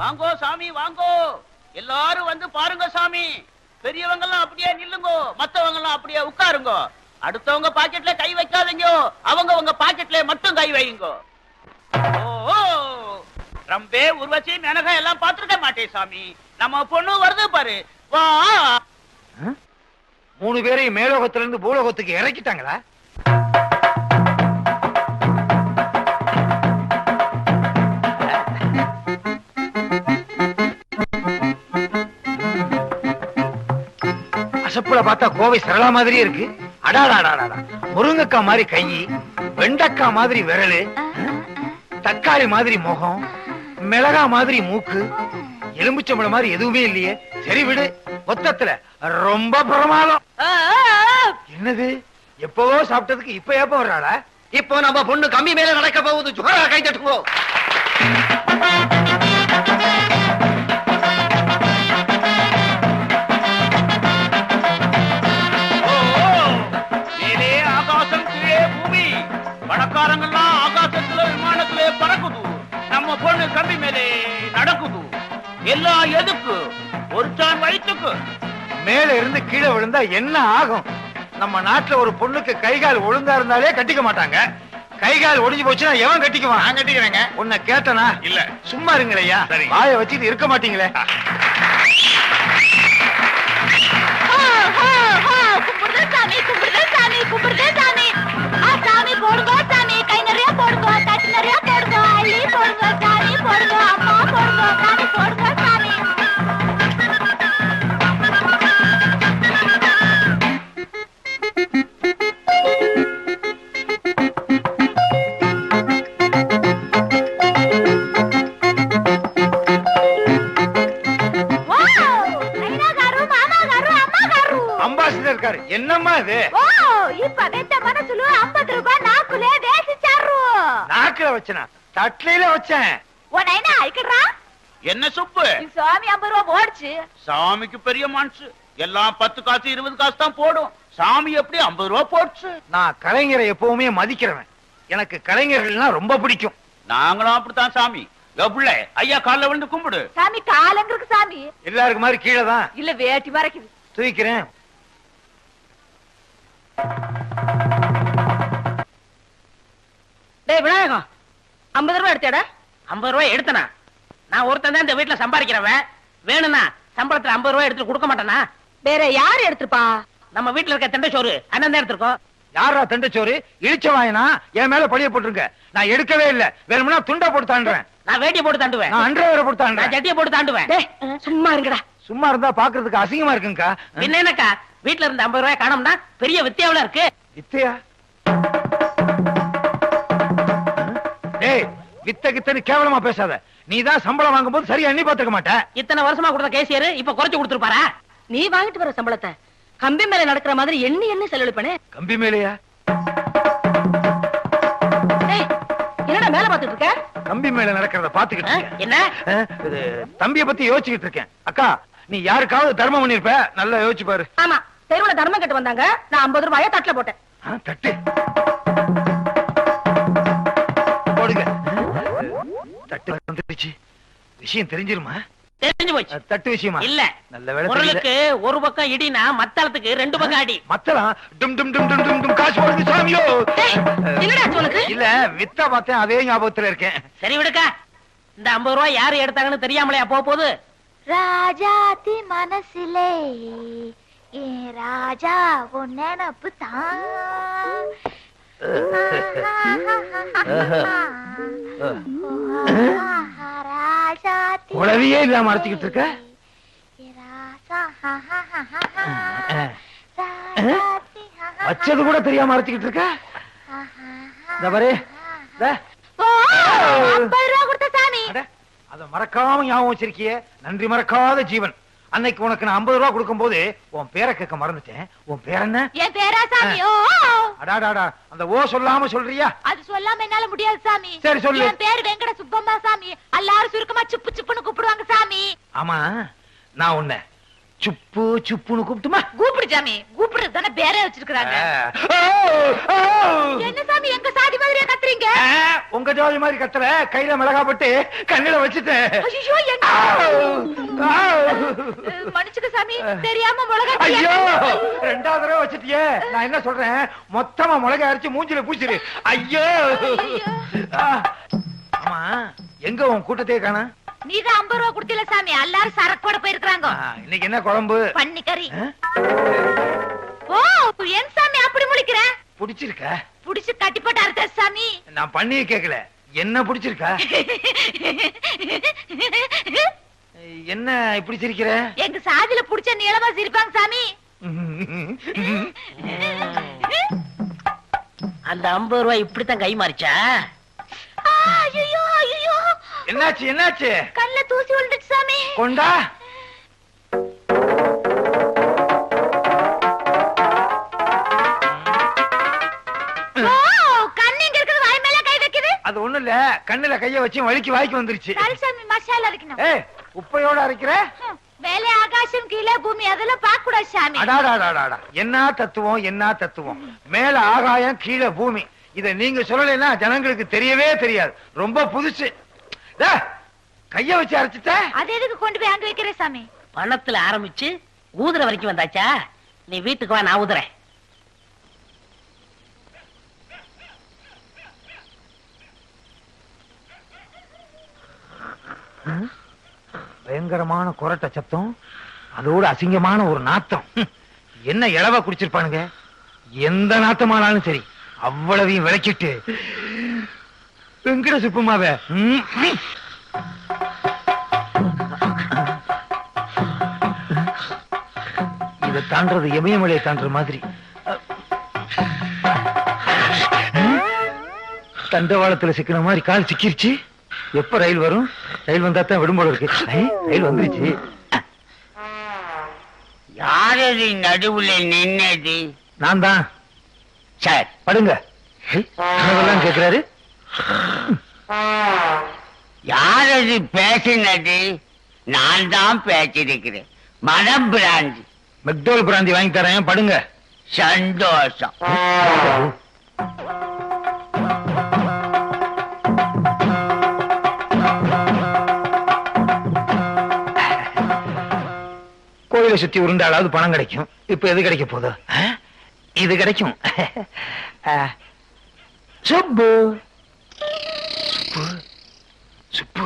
வாங்கோ சாமி வாங்கோ. எல்லாரும் வந்து பாருங்க சாமி. பெரியவங்க எல்லாம் அப்படியே நில்லுங்கோ. மத்தவங்க எல்லாம் அப்படியே உட்காருங்க. அடுத்தவங்க பாக்கெட்ல கை வைக்காதீங்க. அவங்க உங்க பாக்கெட்ல மட்டும் கை வைங்க ஓ ரம்பே உருவச்சி மெனகா எல்லாம் பாத்துருக்க மாட்டேன் சாமி. நம்ம பொண்ணு வருது பாரு. வா. மூணு பேரையும் மேலோகத்திலிருந்து பூலோகத்துக்கு இறக்கிட்டாங்களா? அசப்புல பார்த்தா கோவை சரளா மாதிரியே இருக்கு. அடாடாடாடா முருங்கக்காய் மாதிரி கை வெண்டக்காய் மாதிரி விரலு தக்காளி மாதிரி முகம் மிளகா மாதிரி மூக்கு எலும்புச்சம்பளம் மாதிரி எதுவுமே இல்லையே. சரி விடு மொத்தத்துல ரொம்ப பிரமாதம். என்னது? எப்பவோ சாப்பிட்டதுக்கு இப்ப ஏப்ப வர்றாளா? இப்போ நம்ம பொண்ணு கம்மி மேல நடக்க போகுது. ஜோரா கை தட்டுங்கோ. மேலே நடக்குது. எல்லாம் எதுக்கு? ஒரு சான் வயிற்றுக்கு மேல இருந்து கீழே விழுந்தா என்ன ஆகும்? நம்ம நாட்டுல ஒரு பொண்ணுக்கு கை கால் ஒழுங்கா இருந்தாலே கட்டிக்க மாட்டாங்க. கை கால் ஒடிஞ்சு போச்சுன்னா எவன் கட்டிக்குவான்? நான் கட்டிக்கிறேங்க. உன்னை கேட்டனா? இல்ல. சும்மா இருங்களையா சரி. வாயை வச்சுட்டு இருக்க மாட்டீங்களே. சாமி கும்பிடுறேன் சாமி கும்பிடுறேன் சாமி. ஆ சாமி போடுங்க சாமி. கை நிறைய போடுங்க தட்டு நிறைய போடுங்க அள்ளி போடுங்க சாமி. இருக்காரு. என்னம்மா இது? இப்ப வெட்ட மனசுல ரூபாய் நாக்குல வேசிச்சாரு. நாக்குல வச்சனா? தட்லையில வச்சேன். என்ன சொப்பு? சாமி ஐம்பது ரூபா போடுச்சு. சாமிக்கு பெரிய மனசு. எல்லாம் பத்து காசு இருபது காசு தான் போடும். சாமி எப்படி ஐம்பது ரூபா போடுச்சு? நான் கலைஞரை எப்பவுமே மதிக்கிறவன். எனக்கு கலைஞர்கள்னா ரொம்ப பிடிக்கும். நாங்களும் அப்படித்தான் சாமி. எவ்வள ஐயா கால விழுந்து கும்பிடு. சாமி காலங்க இருக்கு சாமி? எல்லாருக்கு மாதிரி கீழே தான். இல்ல வேட்டி மறைக்குது. தூக்கிறேன் டேய் விநாயகம் ஐம்பது ரூபாய் எடுத்தேடா ஐம்பது ரூபாய் எடுத்தனா? நான் ஒருத்தன் தான் இந்த வீட்டுல சம்பாதிக்கிறவன். வேணும்னா சம்பளத்துல ஐம்பது ரூபாய் எடுத்து கொடுக்க மாட்டேனா? வேற யாரு எடுத்துப்பா நம்ம வீட்டுல இருக்க தண்டை சோறு அண்ணன் தான் எடுத்திருக்கோம். யாரா தண்டச்சோறு? இழிச்ச வாயனா? என் மேல பழிய போட்டுருங்க நான் எடுக்கவே இல்ல. வேணும்னா துண்டா போட்டு தாண்டுறேன். நான் வேட்டியை போட்டு தாண்டுவேன். நான் அன்றரை வேற போட்டு நான் தாண்டுறேன் சட்டியை போட்டு தாண்டுவேன். டேய் சும்மா இருங்கடா. சும்மா இருந்தா பாக்குறதுக்கு அசிங்கமா இருக்குங்கக்கா. பின்ன என்னக்கா? வீட்டுல இருந்த ஐம்பது ரூபாய் காணோம்னா பெரிய வித்தியாவில இருக்கு. வித்தையா? வித்த கித்தன்னு கேவலமா பேசாத. நீ தான் சம்பளம் வாங்கும்போது சரியா எண்ணி பாத்துக்க மாட்ட. இத்தனை வருஷமா கொடுத்த கேசியர் இப்ப குறைச்சு கொடுத்துருப்பாரா? நீ வாங்கிட்டு வர சம்பளத்தை. கம்பி மேல நடக்கிற மாதிரி எண்ணி எண்ணி செலவழிப்பனே. கம்பி மேலையா? என்னடா மேல பாத்துட்டு இருக்க? கம்பி மேல நடக்கிறத பாத்துக்கிட்டு என்ன? தம்பிய பத்தி யோசிச்சுக்கிட்டு இருக்கேன். அக்கா நீ யாருக்காவது தர்மம் பண்ணிருப்ப? நல்லா யோசிச்சு பாரு. ஆமா தெருவுல தர்மம் கட்டு வந்தாங்க. நான் ஐம்பது ரூபாய தட்டுல போட்டேன். தட்டு. தட்டு விஷயம் தெரிஞ்சிருமா? தெரிஞ்சு போச்சு. தட்டு விஷயமா? இல்ல. நல்ல வேலை ஒரு பக்கம் இடினா மத்தளத்துக்கு ரெண்டு பக்கம் அடி. மத்தலாம் டும் டும் டும் டும் டும் டும் காசு சாமியோ. என்னடா இல்ல வித்தா பார்த்தேன் அதே ஞாபகத்துல இருக்கேன். சரி விடுக்கா. இந்த ஐம்பது ரூபாய் யாரு எடுத்தாங்கன்னு தெரியாமலையா போக போகுது. ராஜாத்தி மனசிலே ஏ ராஜா உன் நினப்பு தான். உளவியே இல்லாம அரைச்சுக்கிட்டு இருக்க? வச்சது கூட தெரியாம அரைச்சுக்கிட்டு இருக்க? இந்த பாரு. அத மறக்காம ஞாபகம் வச்சிருக்கியே. நன்றி மறக்காத ஜீவன். அன்னைக்கு உனக்கு நான் 50 ரூபா கொடுக்கும் போது உன் பேரை கேட்க மறந்துட்டேன். உன் பேர் என்ன? என் பேரா சாமி? ஓ. அடாடாடா அந்த ஓ சொல்லாம சொல்றியா? அது சொல்லாம என்னால முடியாது சாமி. சரி, சொல்லு. என் பேர் வெங்கட சுப்பம்மா சாமி. எல்லாரும் சுருக்கமா சுப்பு சுப்புன்னு கூப்பிடுவாங்க சாமி. ஆமா நான் உன்னை சுப்பு சுப்புன்னு கூப்பிட்டுமா? கூப்பிடு சாமி. கூப்பிடுறது தானே பேரே வச்சிருக்காங்க ஆ, என்ன சாமி எங்க சாதி மாதிரியா கத்துறீங்க? உங்க ஜாதி மாதிரி கத்துற கையில மிளகா போட்டு கண்ணில வச்சுட்டேன். மன்னிச்சுக்க சாமி தெரியாம மிளகா ஐயோ ரெண்டாவது தடவை வச்சிட்டியே. நான் என்ன சொல்றேன்? மொத்தமா மிளகா அரைச்சு மூஞ்சில பூச்சிரு ஐயோ. ஆமா எங்க உன் கூட்டத்தையே காணா நீதான் ஐம்பது ரூபா கொடுத்தில சாமி. எல்லாரும் சரக்கு போட போயிருக்காங்க இன்னைக்கு என்ன குழம்பு? பன்னிக்கறி. ஆ? ஓ என் சாமி அப்படி முழிக்கிற? பிடிச்சிருக்க? புடிச்சு கட்டி போட்டு அறுத்த சாமி? நான் பண்ணியே கேக்கல. என்ன பிடிச்சிருக்கா? என்ன இப்படி சிரிக்கிற? எங்க சாதியில புடிச்ச நீளமா சிரிப்பாங்க சாமி. அந்த ஐம்பது ரூபாய் இப்படித்தான் கை மாறிச்சா? என்னாச்சு என்னாச்சு? கண்ணுல தூசி விழுந்துச்சு சாமி. கொண்டா? அது ஒண்ணும் இல்ல கண்ணுல கைய வச்சு வலிக்கு வாய்க்கு வந்துருச்சு. சாமி மசாலா அரைக்கணும். ஏய் உப்பையோட அரைக்கிற? மேலே ஆகாசம் கீழே பூமி அதெல்லாம் பார்க்க கூடாது சாமி அடாடாடாடாடா என்ன தத்துவம் என்ன தத்துவம்? மேல ஆகாயம் கீழே பூமி. இத நீங்க சொல்லலைன்னா ஜனங்களுக்கு தெரியவே தெரியாது. ரொம்ப புதுசு. கைய வச்சு அரைச்சிட்ட? அது எதுக்கு கொண்டு போய் அங்க வைக்கிற சாமி? பணத்துல ஆரம்பிச்சு ஊதுற வரைக்கும் வந்தாச்சா? நீ வீட்டுக்கு வா நான் ஊதுறேன். பயங்கரமான குரட்ட சத்தம் அதோட அசிங்கமான ஒரு நாத்தம். என்ன இளவ குடிச்சிருப்பானுங்க? எந்த நாத்தமானாலும் சரி அவ்வளவையும் விளக்கிட்டு வெங்கட சுப்புமாவ. இதை தாண்டறது இமயமலையை தாண்டுற மாதிரி. தண்டவாளத்துல சிக்கின மாதிரி கால் சிக்கிருச்சு. எப்ப ரயில் வரும்? ரயில் வந்தா தான் விடும்போல இருக்கு. ரயில் வந்துருச்சு. யாரது நடுவுல நின்னது? நான் தான். சார். படுங்க. ஐ, கேக்குறாரு யாரது பேசினது? நான் தான் பேசியிருக்கிறேன். மனம் பிராந்தி. மெக்டோல் பிராந்தி வாங்கி தரேன் படுங்க. சந்தோஷம். கோயிலை சுத்தி உருண்டாலாவது பணம் கிடைக்கும். இப்ப எது கிடைக்க போகுது? ஆ? இது கிடைக்கும். சுப்பு சுப்பு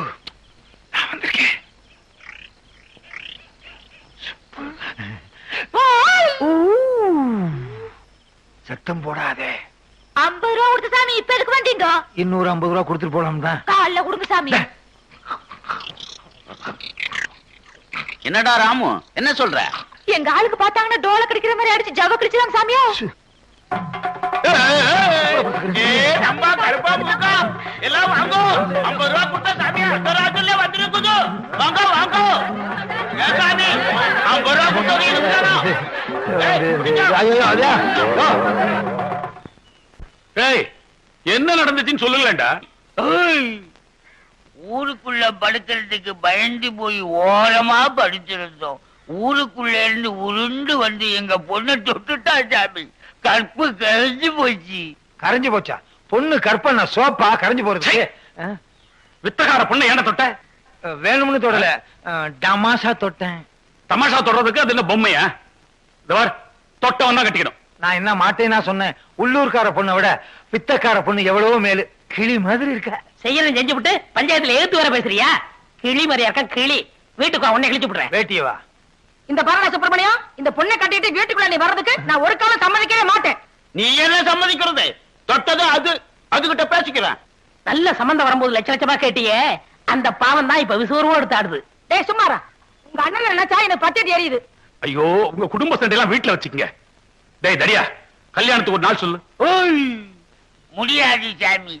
நான் வந்திருக்கேன் சுப்பு. ஊ. சத்தம் போடாதே. ஐம்பது ரூபா கொடுத்த சாமி இப்ப எதுக்கு வந்தீங்க? இன்னொரு ஐம்பது ரூபா கொடுத்துட்டு போலாம் தான். காலைல கொடுங்க சாமி. என்னடா ராமு? என்ன சொல்ற? எங்க ஆளுக்கு பார்த்தாங்கன்னா டோல கிடைக்கிற மாதிரி அடிச்சு ஜவ கிடைச்சுதாங்க சாமியா நம்ம கருப்பா முக்கா எல்லாம் வாங்கோ. ஐம்பது ரூபா கொடுத்தா சாமி வந்துருக்குது வாங்க வாங்க. சாமி ஐம்பது ரூபா கொடுத்தது என்ன நடந்துச்சுன்னு சொல்லுங்களேன்டா. ஊருக்குள்ள படுக்கிறதுக்கு பயந்து போய் ஓரமா படுத்திருந்தோம். ஊருக்குள்ள இருந்து உருண்டு வந்து எங்க பொண்ணை தொட்டுட்டா சாமி. கற்பு கரைஞ்சு போச்சு. கரைஞ்சு போச்சா? பொண்ணு கற்பனை சோப்பா கரைஞ்சு போறது? வித்தகார பொண்ணை ஏன தொட்ட? வேணும்னு தொடல. டமாசா தொட்டேன். தமாஷா தொடறதுக்கு அது என்ன பொம்மையா? தொட்டவன் தான் கட்டிக்கணும். நான் என்ன மாட்டேன்னா சொன்னேன்? உள்ளூர்கார பொண்ணை விட பித்தக்கார பொண்ணு எவ்வளவோ மேலு. கிளி மாதிரி இருக்க. செய்யறேன் செஞ்சு விட்டு பஞ்சாயத்துல ஏத்து வர பேசுறியா? கிளி மாதிரியா இருக்க கிளி. வீட்டுக்கு உன்னை கிழிச்சு விடுறேன் வேட்டியவா இந்த பாருடா சுப்பிரமணியம் இந்த பொண்ணை கட்டிட்டு வீட்டுக்குள்ள நீ வர்றதுக்கு நான் ஒரு காலம் சம்மதிக்கவே மாட்டேன். நீ என்ன சம்மதிக்கிறது? தொட்டது அது. அதுகிட்ட பேசிக்கிறேன். நல்ல சம்பந்தம் வரும்போது லட்ச லட்சமா கேட்டியே. அந்த பாவம் தான் இப்ப விசுவரோடு எடுத்து ஆடுது டேய் சும்மாரா. உங்க அண்ணன் நினைச்சா எனக்கு பத்திட்டு எரியுது. ஐயோ உங்க குடும்ப சண்டையெல்லாம் வீட்டுல வச்சுக்கங்க. டேய் தடியா கல்யாணத்துக்கு ஒரு நாள் சொல்லு. ஓய் முடியாது சாமி.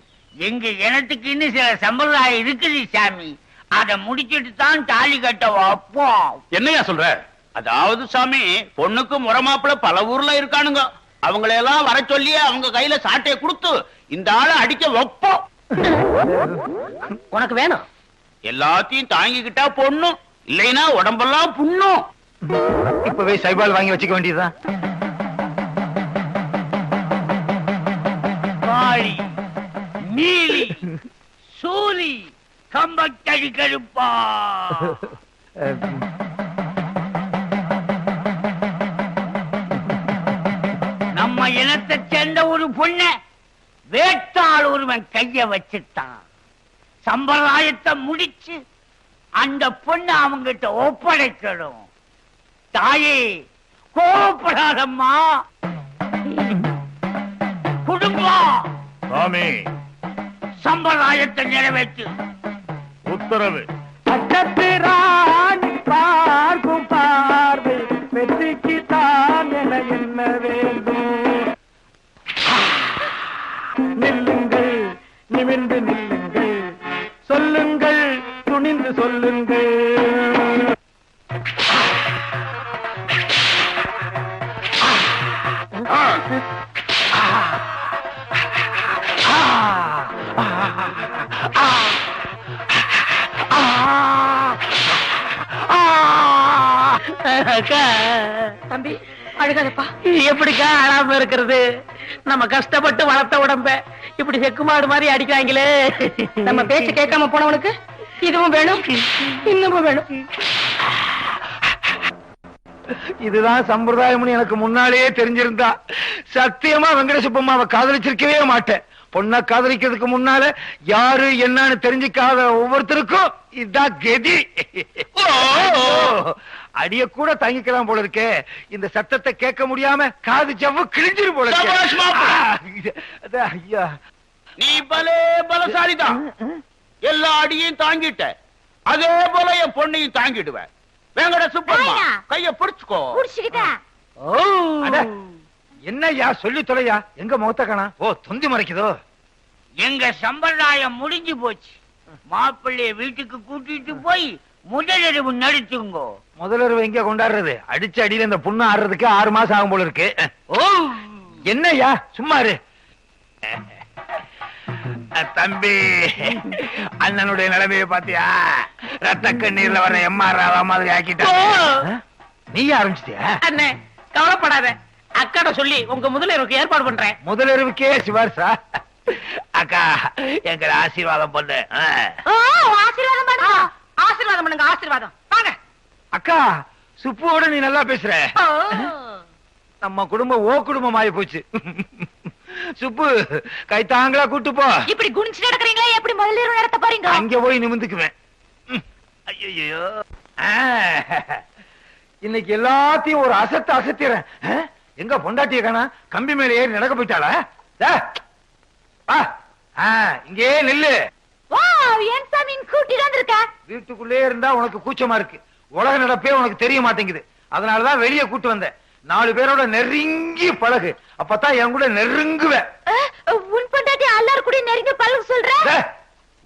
எங்க இனத்துக்குன்னு சில சம்பிரதாயம் இருக்குது சாமி. அத முடிச்சிட்டு தான் தாலி கட்ட வைப்போம். என்னையா சொல்ற? அதாவது சாமி பொண்ணுக்கு முறமாப்பிள பல ஊர்ல இருக்கானுங்க. அவங்களையெல்லாம் வர சொல்லி அவங்க கையில சாட்டையை கொடுத்து இந்த ஆளை அடிக்க வைப்போம். உனக்கு வேணும். எல்லாத்தையும் தாங்கிக்கிட்டா பொண்ணும் இல்லைன்னா உடம்பெல்லாம் புண்ணும். இப்பவே சைபால் வாங்கி வச்சுக்க வேண்டியதுதான் காளி நீலி சூலி கம்பக்கழி கழுப்பா நம்ம இனத்தை சேர்ந்த ஒரு பொண்ண வேட்டாள் ஒருவன் கைய வச்சுட்டான். சம்பிரதாயத்தை முடிச்சு அந்த பொண்ணு அவங்கிட்ட ஒப்படைக்கணும். தாயே கோபப்படாதம்மா குடும்பம் சாமி. சம்பிரதாயத்தை நிறைவேற்று. உத்தரவு. பட்டத்திராணி பார்க்கும் பார்வை வெற்றிக்கு தான் என என்ன வேண்டும்? நில்லுங்கள் நிமிர்ந்து நில்லுங்கள். சொல்லுங்கள் துணிந்து சொல்லுங்கள். தம்பி அழுகாதப்பா. எப்படிக்கா அழாம இருக்கிறது? நம்ம கஷ்டப்பட்டு வளர்த்த உடம்ப இப்படி செக்கு மாடு மாதிரி அடிக்கிறாங்களே. நம்ம பேச்சு கேட்காம போனவனுக்கு இதுவும் வேணும் இன்னமும் வேணும். இதுதான் சம்பிரதாயம்னு எனக்கு முன்னாலேயே தெரிஞ்சிருந்தா. சத்தியமா வெங்கடசுப்பம்மாவை காதலிச்சிருக்கவே மாட்டேன். பொண்ணை காதலிக்கிறதுக்கு முன்னால யாரு என்னன்னு தெரிஞ்சுக்காத ஒவ்வொருத்தருக்கும் இதுதான் கதி. அடிய கூட தாங்கிக்கலாம் போல இருக்கே. இந்த சத்தத்தை கேட்க முடியாம காது ஜவ்வு கிழிஞ்சிரு போல ஐயா. நீ பலே பலசாலிதான். எல்லா அடியையும் தாங்கிட்ட. அதே போல என் பொண்ணையும் தாங்கிடுவேன். வேங்கட சுப்பம்மா. கைய பிடிச்சுக்கோ. புடிச்சுக்கிட்டேன் அட, என்னய்யா சொல்லி தொலையா? எங்க முகத்த காணா? ஓ தொந்தி மறைக்குதோ? எங்க சம்பிரதாயம் முடிஞ்சு போச்சு. மாப்பிள்ளைய வீட்டுக்கு கூட்டிட்டு போய் முதலிரவு நடிச்சுங்கோ. முதல்வர் எங்க கொண்டாடுறது? அடிச்ச அடியில இந்த புண்ணு ஆடுறதுக்கு ஆறு மாசம் ஆகும் போல இருக்கு. ஓ. என்னய்யா? சும்மா இரு. தம்பி அண்ணனுடைய நிலைமையை பாத்தியா? ரத்த கண்ணீர்ல வர எம்ஆர் ராவா மாதிரி ஆக்கிட்டாங்க. நீயே ஆரம்பிச்சிட்டியா? அண்ணே கவலைப்படாத. அக்காட சொல்லி உங்க முதலிரவுக்கு ஏற்பாடு பண்றேன். முதலிரவுக்கே சிவார்சா அக்கா எங்களை ஆசீர்வாதம் பண்ணு. ஆசீர்வாதம் பண்ணுங்க ஆசீர்வாதம் பண்ணுங்க ஆசீர்வாதம். வாங்க. அக்கா சுப்புவோட நீ நல்லா பேசுற. நம்ம குடும்பம் ஓ குடும்பம் ஆயி போச்சு. சுப்பு கைத்தாங்களா கூட்டு போ. இப்படி குனிச்சு நடக்கிறீங்களா எப்படி முதல்ல நடத்த போறீங்க அங்க போய் நிமிந்துக்குவேன். ஆ. இன்னைக்கு எல்லாத்தையும் ஒரு அசத்து அசத்திறேன்? எங்க பொண்டாட்டிய காணா கம்பி மேல ஏறி நடக்க போயிட்டாளா? இங்கே நில்லு வீட்டுக்குள்ளே இருந்தா உனக்கு கூச்சமா இருக்கு. உலக நடப்பே உனக்கு தெரிய மாட்டேங்குது. அதனாலதான் வெளியே கூட்டு வந்தேன். நாலு பேரோட நெருங்கி பழகு. அப்பதான் என் கூட நெருங்குவ அஹ், உன் பொண்டாட்டி எல்லாரும் கூட நெருங்கி பழக சொல்ற?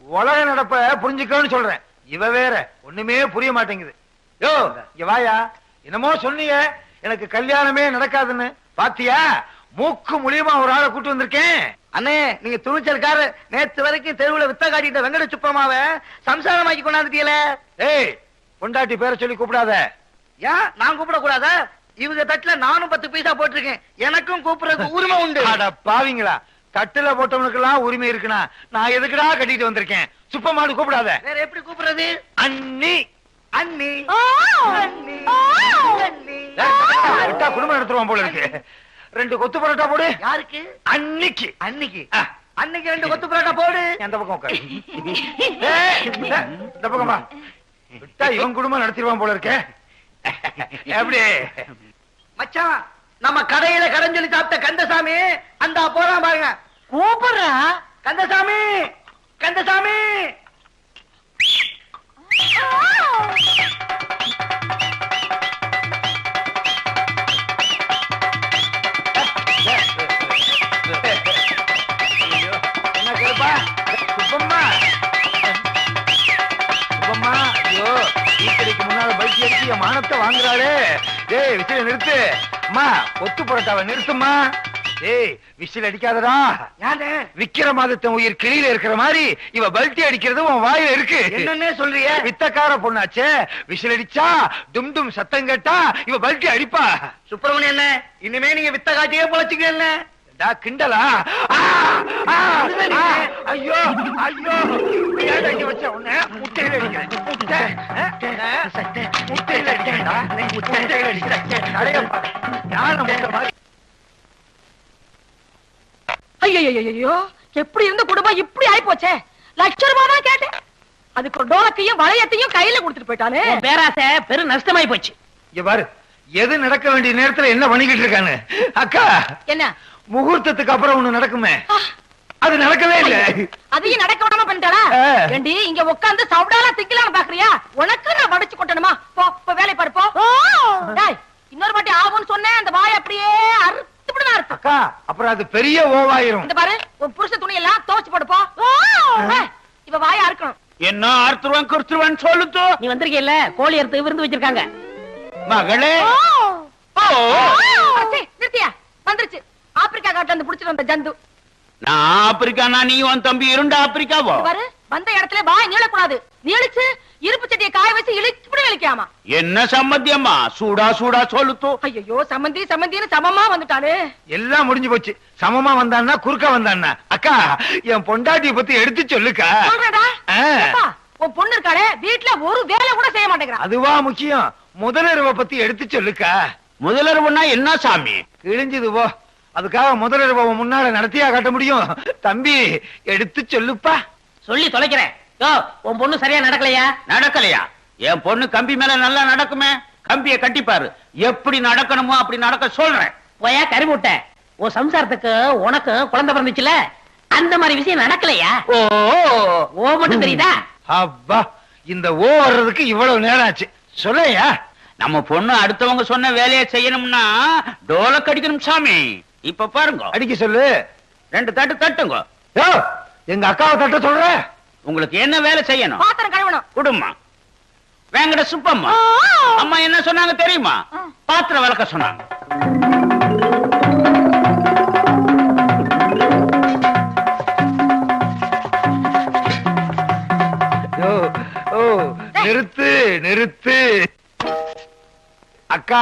உலக நடப்ப புரிஞ்சுக்கன்னு சொல்றேன். இவ வேற. ஒண்ணுமே புரிய மாட்டேங்குது. யோ இங்க வாயா. என்னமோ சொன்னீங்க. எனக்கு கல்யாணமே நடக்காதுன்னு. பாத்தியா? மூக்கு மூலியமா ஒரு ஆளை கூட்டு வந்திருக்கேன். அண்ணே நீங்க துணிச்சல்கார நேத்து வரைக்கும் தெருவுல வித்த காட்டிட்ட வெங்கட சுப்பமாவ சம்சாரமாக்கி கொண்டாந்துட்டீங்களே. ஏய் பொண்டாட்டி பேரை சொல்லி கூப்பிடாத. ஏன்? நான் கூப்பிட கூடாதா இவங்க தட்டுல நானும் பத்து பைசா போட்டிருக்கேன். எனக்கும் கூப்பிடுறதுக்கு உரிமை உண்டு. பாவீங்களா பாவிங்களா. தட்டுல போட்டவனுக்கெல்லாம் உரிமை இருக்குனா நான் எதுக்குடா கட்டிட்டு வந்திருக்கேன்? சுப்பமாடு கூப்பிடாத. வேற எப்படி கூப்பிடுறது? அண்ணி. அண்ணி. குடும்பம் நடத்துருவான் போல இருக்கு. ரெண்டு கொத்து பரோட்டா போடு. யாருக்கு? அன்னிக்கு. அன்னிக்கு. அன்னைக்கு ரெண்டு கொத்து பரோட்டா போடு. அந்த பக்கம் இந்த- பக்கம் விட்டா இவன் குடும்பம் நடத்திடுவான் போல இருக்கே. எப்படி? மச்சான் நம்ம கடையில கடன் சொல்லி சாப்பிட்ட கந்தசாமி அந்த போறான் பாருங்க. கூப்பிடுறா? கந்தசாமி! கந்தசாமி! மானத்தை வாங்குறாளே டேய் விசில நிறுத்து அம்மா கொத்து பரோட்டாவை நிறுத்துமா ஏய் விசில் அடிக்காதடா. விக்கிரமாதித்தன் உயிர் கிளியில இருக்கிற மாதிரி இவ பல்ட்டி அடிக்கிறது உன் வாயில இருக்கு. என்னன்னே சொல்றிய? வித்தக்கார பொண்ணாச்சே. விசில் அடிச்சா டும் டும் சத்தம் கேட்டா இவ பல்ட்டி அடிப்பா. சுப்பிரமணியம் என்ன? இனிமே நீங்க வித்த காட்டியே பொழைச்சிக்க என்ன? கிண்டலா. ஐயோ ஐயோ. வச்ச? உன்னை முட்டையில அடிக்கிறேன் முட்டை முட்டையில அடிக்கிறேன்டா. முட்டையில அடிக்கிறேன். மாதிரி ஐயோ எப்படி இருந்த குடும்பம் இப்படி ஆயி போச்சே லட்ச ரூபாய் தான் கேட்டேன். அதுக்கு ஒரு டோலக்கையும் வளையத்தையும் கையில கொடுத்துட்டு போயிட்டானே பேராசை பெரும் நஷ்டமாயி போச்சு. இங்க பாரு எது நடக்க வேண்டிய நேரத்துல என்ன பண்ணிக்கிட்டு இருக்கானு? அக்கா என்ன? முகூர்த்தத்துக்கு அப்புறம் ஒண்ணு நடக்குமே. அது நடக்கவே இல்ல. அதையும் நடக்க விடாம பண்ணிட்டாளா? ஆ. ஏண்டி இங்க உட்கார்ந்து சவுடாலா திக்கலாம்னு பாக்குறியா? உனக்கு நான் வடிச்சு கொட்டணுமா? போ வேலை பாரு போ. டேய், இன்னொரு வாட்டி ஆகும்னு சொன்னேன் அந்த வாய் அப்படியே அறுத்துப்படி நான் அறுத்து அக்கா அப்புறம் அது பெரிய ஓவாயிரும். இந்த பாரு உன் புருஷ துணி எல்லாம் துவச்சு போடு போ. ஏய், இவ வாய அறுக்கணும். என்ன ஆர்த்துருவன் கிறிஸ்துவன் சொல்லுத்தோ. நீ வந்திருக்கீல்ல கோழி அறுத்து விருந்து வச்சிருக்காங்க. மகளே. நிறுத்தியா. வந்துருச்சு. ஆப்பிரிக்கா காட்டுல இருந்து புடிச்சிட்டு வந்த ஜந்து. நான் ஆப்பிரிக்கானா நீ உன் தம்பி இருண்ட ஆப்பிரிக்காவோ? வந்த இடத்துல வாய் நீளக்கூடாது. நீளிச்சு இருப்பு சட்டியை காய வச்சு இழுச்சுப்படி வெளிக்காமா என்ன சம்மத்தியம்மா சூடா சூடா சொல்லுத்தோ ஐயோ சம்மந்தி சம்மந்தின்னு சமமா வந்துட்டானே எல்லாம் முடிஞ்சு போச்சு. சமமா வந்தான்னா குறுக்க வந்தான்னா. அக்கா என் பொண்டாட்டிய பத்தி எடுத்து சொல்லுக்கா. சொல்றடா உன் பொண்ணு இருக்காளே வீட்டுல ஒரு வேலை கூட செய்ய மாட்டேங்கிறா. அதுவா முக்கியம். முதலிரவ பத்தி எடுத்து சொல்லுக்கா. முதலருவனா என்ன சாமி? கிழிஞ்சது போ. அதுக்காக முதலிரவ முன்னால நடத்தியா காட்ட முடியும். தம்பி எடுத்து சொல்லுப்பா. சொல்லி தொலைக்கிறேன். யோ உன் பொண்ணு சரியா நடக்கலையா? நடக்கலையா? என் பொண்ணு கம்பி மேல நல்லா நடக்குமே? கம்பிய கட்டிப்பாரு. எப்படி நடக்கணுமோ அப்படி நடக்க சொல்றேன். போயா கறிமுட்டை உன் சம்சாரத்துக்கு உனக்கு குழந்தை பிறந்துச்சுல? அந்த மாதிரி விஷயம் நடக்கலையா? ஓ. ஓ மட்டும் தெரியுதா? அப்பா இந்த ஓ வர்றதுக்கு இவ்வளவு நேரம் ஆச்சு. சொல்லையா? நம்ம பொண்ணு அடுத்தவங்க சொன்ன வேலையை செய்யணும்னா டோல கடிக்கணும் சாமி. இப்ப பாருங்க. அடிக்க சொல்லு. ரெண்டு தட்டு தட்டுங்க. எங்க அக்காவை தட்ட சொல்ற? உங்களுக்கு என்ன வேலை செய்யணும்? பாத்திரம் கழுவணும். குடும்பா வேங்கட சுப்பம்மா. அம்மா என்ன சொன்னாங்க தெரியுமா? பாத்திரம் விளக்க சொன்னாங்க. ஓ ஓ நிறுத்து நிறுத்து. அக்கா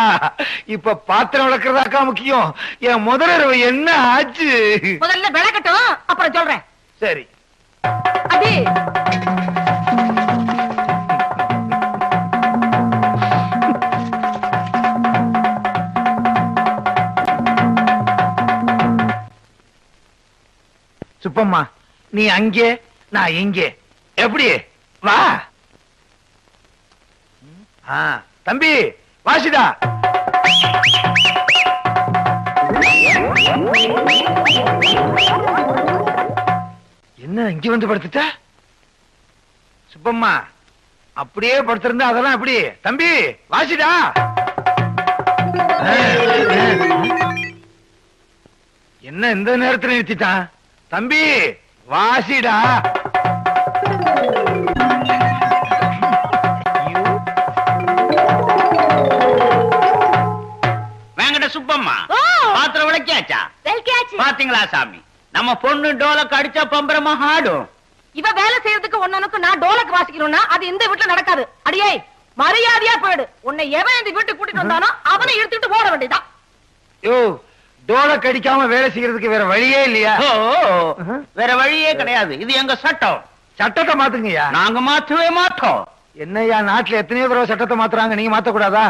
இப்ப பாத்திரம் விளக்குறதா அக்கா முக்கியம். என் முதலிரவு என்ன ஆச்சு? முதல்ல விளக்கட்டும் அப்புறம் சொல்றேன். சரி. அடி சுப்பம்மா நீ அங்கே நான் இங்கே. எப்படி? வா. தம்பி வாசிதா. என்ன இங்க வந்து படுத்துட்ட சுப்பம்மா அப்படியே படுத்திருந்தா அதெல்லாம் எப்படி தம்பி வாசிடா. என்ன இந்த நேரத்துல நிறுத்திட்டான் தம்பி வாசிடா. வேங்கட சுப்பம்மா. பாத்திரம் விளக்கியாச்சா பாத்தீங்களா சாமி நம்ம பொண்ணு டோலக்கு அடிச்சா பம்பரமா ஆடும். இவ வேலை செய்யறதுக்கு ஒன்னனுக்கு நான் டோலக் வாசிக்கணும்னா அது இந்த வீட்டுல நடக்காது. அடியே மரியாதையா போயிடு. உன்னை எவன் இந்த வீட்டுக்கு கூட்டிட்டு வந்தானோ அவனை இழுத்துட்டு ஓட வேண்டியதான் யோ டோல கடிக்காம வேலை செய்யறதுக்கு வேற வழியே இல்லையா? ஓ வேற வழியே கிடையாது. இது எங்க சட்டம். சட்டத்தை மாத்துங்கய்யா. நாங்க மாத்தவே மாட்டோம் என்னய்யா நாட்டுல எத்தனையோ தடவை சட்டத்தை மாத்துறாங்க. நீங்க மாத்த கூடாதா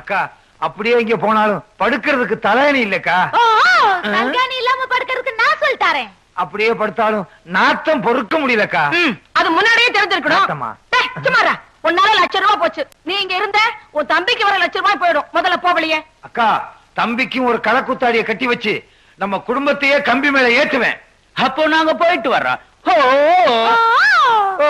அக்கா அப்படியே இங்க போனாலும் படுக்கிறதுக்கு தலையணி இல்லக்கா. தங்காணி இல்லாம படுக்கிறதுக்கு நான் சொல்லிட்டாரேன் அப்படியே படுத்தாலும் நாத்தம் பொறுக்க முடியலக்கா. அது முன்னாடியே தெரிஞ்சிருக்கணும். ஆத்தமா. டேய், சும்மா இரு. உன்னால லட்சம் ரூபாய் போச்சு. நீ இங்க இருந்த உன் தம்பிக்கு வர லட்சம் ரூபாய் போயிடும். முதல்ல போ வெளியே. அக்கா தம்பிக்கும் ஒரு களக்குத்தாடிய கட்டி வச்சு நம்ம குடும்பத்தையே கம்பி மேல ஏத்துவேன். அப்போ நாங்க போயிட்டு வர்றோம். ஓ ஓ,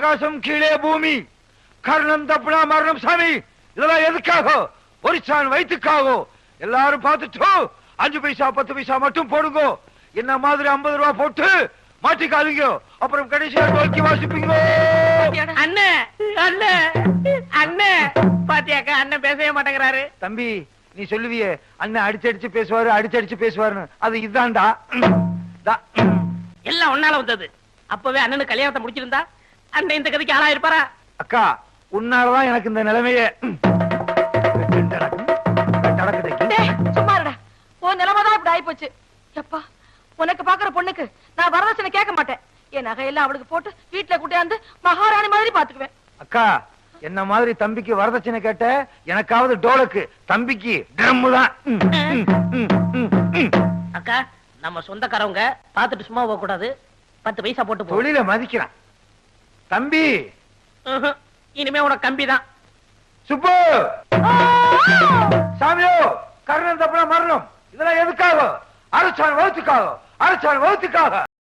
ஆகாசம் கீழே பூமி. கர்ணம் தப்புனா மரணம் சாமி. இதெல்லாம் எதுக்காக? ஒரிசான் வயிற்றுக்காக எல்லாரும் பார்த்துட்டு அஞ்சு பைசா பத்து பைசா மட்டும் போடுங்க. என்ன மாதிரி ஐம்பது ரூபா போட்டு மாட்டிக்காதீங்க. அப்புறம் கடைசியா நோக்கி வாசிப்பீங்க. பாத்தியாடா? அண்ணே அண்ணே அண்ணே. பாத்தியாக்கா அண்ணன் பேசவே மாட்டேங்கிறாரு. தம்பி நீ சொல்லுவியே அண்ணன் அடிச்சு அடிச்சு பேசுவாரு அடிச்சு அடிச்சு பேசுவாருன்னு. அது இதுதான்டா தா. எல்லாம் ஒன்னால வந்தது. அப்பவே அண்ணனுக்கு கல்யாணத்தை முடிச்சிருந்தா? அண்ணன் இந்த கதைக்கு ஆளா இருப்பாரா? அக்கா உன்னாலதான் எனக்கு இந்த நிலைமையே டேய், சும்மா இருடா. உன் நிலைமைதான் இப்படி ஆயிப்போச்சு. எப்பா உனக்கு பாக்குற பொண்ணுக்கு நான் வரதட்சணை கேட்க மாட்டேன். என் நகையெல்லாம் அவளுக்கு போட்டு வீட்டுல கூட்டியாந்து மகாராணி மாதிரி பாத்துக்குவேன் அக்கா என்ன மாதிரி தம்பிக்கு வரதட்சணை கேட்ட? எனக்காவது டோலுக்கு. தம்பிக்கு ட்ரம் தான் ம், ம், ம், ம், ம். அக்கா நம்ம சொந்தக்காரவங்க பாத்துட்டு சும்மா போக கூடாது பத்து பைசா போட்டு போ. தொழில மதிக்கிறான். தம்பி. இனிமே உனக்கு கம்பி தான். சுப்பு. சாமியோ கர்ணன் தப்புனா மரணம். இதெல்லாம் எதுக்காக? அரைச்சான் வகுத்துக்காக. அரைச்சான் வகுத்துக்காக.